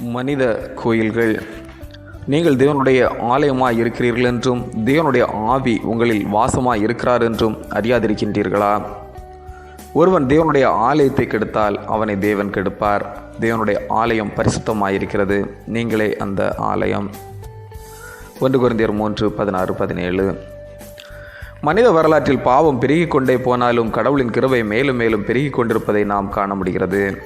மனித கோயில்கள். நீங்கள் தேவனுடைய ஆலயமாக இருக்கிறீர்கள் என்றும் தேவனுடைய ஆவி உங்களில் வாசமாக இருக்கிறார் என்றும் அறியாதிருக்கின்றீர்களா? ஒருவன் தேவனுடைய ஆலயத்தை கெடுத்தால் அவனை தேவன் கெடுப்பார். தேவனுடைய ஆலயம் பரிசுத்தமாயிருக்கிறது. நீங்களே அந்த ஆலயம். ஒன்று குறைந்தர் மூன்று பதினாறு பதினேழு. மனித வரலாற்றில் பாவம் பெருகிக் கொண்டே போனாலும் கடவுளின் கிருவை மேலும் மேலும் பெருகிக் கொண்டிருப்பதை நாம் காண முடிகிறது.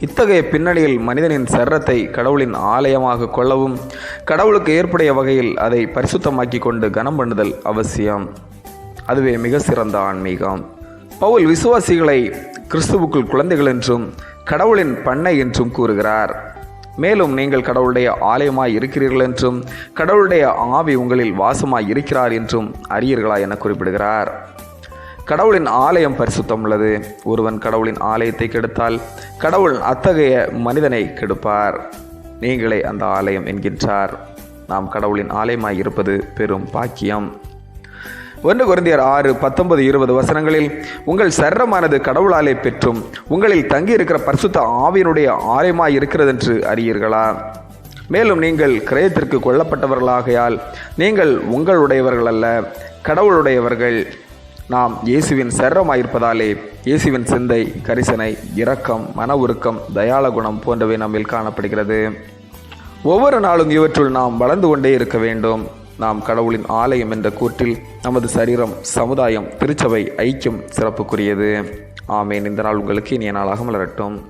இத்தகைய பின்னணியில் மனிதனின் சர்ரத்தை கடவுளின் ஆலயமாக கொள்ளவும் கடவுளுக்கு ஏற்புடைய வகையில் அதை பரிசுத்தமாக்கி கொண்டு கனம் பண்ணுதல் அவசியம். அதுவே மிக சிறந்த ஆன்மீகம். பவுல் விசுவாசிகளை கிறிஸ்துவுக்குள் குழந்தைகள் என்றும் கடவுளின் பண்ணை என்றும் கூறுகிறார். மேலும் நீங்கள் கடவுளுடைய ஆலயமாய் இருக்கிறீர்கள் என்றும் கடவுளுடைய ஆவி உங்களில் வாசமாய் இருக்கிறார் என்றும் அறியீர்களா என குறிப்பிடுகிறார். கடவுளின் ஆலயம் பரிசுத்தம் உள்ளது. ஒருவன் கடவுளின் ஆலயத்தை கெடுத்தால் கடவுள் அத்தகைய மனிதனை கெடுப்பார். நீங்களே அந்த ஆலயம் என்கின்றார். நாம் கடவுளின் ஆலயமாய் இருப்பது பெரும் பாக்கியம். ஒன்று குருந்தியர் ஆறு பத்தொன்பது இருபது வசனங்களில் உங்கள் சர்ரமானது கடவுளாலே பெற்றும் உங்களில் தங்கியிருக்கிற பரிசுத்த ஆவியினுடைய ஆலயமாய் இருக்கிறது என்று அறியீர்களா? மேலும் நீங்கள் கிரயத்திற்கு கொல்லப்பட்டவர்களாகையால் நீங்கள் உங்களுடையவர்கள் அல்ல கடவுளுடையவர்கள். நாம் இயேசுவின் சரமாயிருப்பதாலே இயேசுவின் சிந்தை கரிசனை இரக்கம் மன உருக்கம் தயால குணம் போன்றவை நம்மில் காணப்படுகிறது. ஒவ்வொரு நாளும் இவற்றுள் நாம் வளர்ந்து கொண்டே இருக்க வேண்டும். நாம் கடவுளின் ஆலயம் என்ற கூற்றில் நமது சரீரம் சமுதாயம் திருச்சபை ஐக்கியம் சிறப்புக்குரியது. ஆமேன். இந்த நாள் உங்களுக்கு இனிய நாளாக மலரட்டும்.